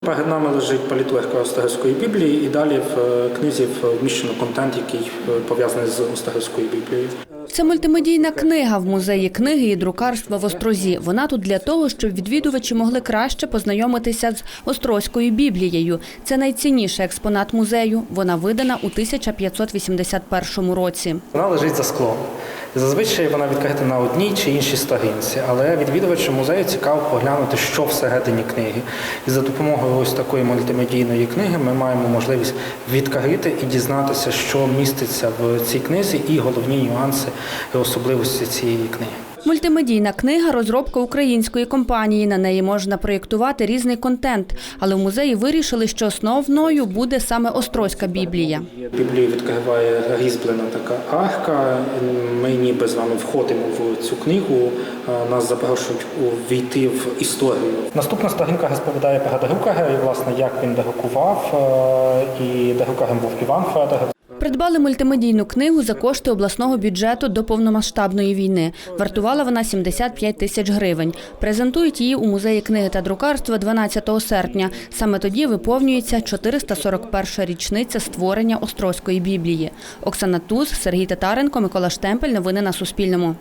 Перед нами лежить політлегка Остагівської Біблії, і далі в е, книзі вміщено контент, який е, пов'язаний з Остагівською Біблією. Це мультимедійна книга в музеї книги і друкарства в Острозі. Вона тут для того, щоб відвідувачі могли краще познайомитися з Острозькою Біблією. Це найцінніший експонат музею. Вона видана у 1581 році. Вона лежить за склом. Зазвичай вона відкрита на одній чи іншій сторінці, але відвідувачам музею цікаво поглянути, що всередині книги. І за допомогою ось такої мультимедійної книги ми маємо можливість відкрити і дізнатися, що міститься в цій книзі, і головні нюанси особливості цієї книги. Мультимедійна книга розробка української компанії. На неї можна проєктувати різний контент, але в музеї вирішили, що основною буде саме Острозька Біблія. Біблію відкриває різьблена така арка. Ми ніби з вами входимо в цю книгу. Нас запрошують увійти в історію. Наступна сторінка розповідає про Дерукага, і власне як він дерукував. е, І дерукарем був Іван Федоров. Придбали мультимедійну книгу за кошти обласного бюджету до повномасштабної війни. Вартувала вона 75 тисяч гривень. Презентують її у музеї книги та друкарства 12 серпня. Саме тоді виповнюється 441 річниця створення Острозької біблії. Оксана Туз, Сергій Татаренко, Микола Штемпель. Новини на Суспільному.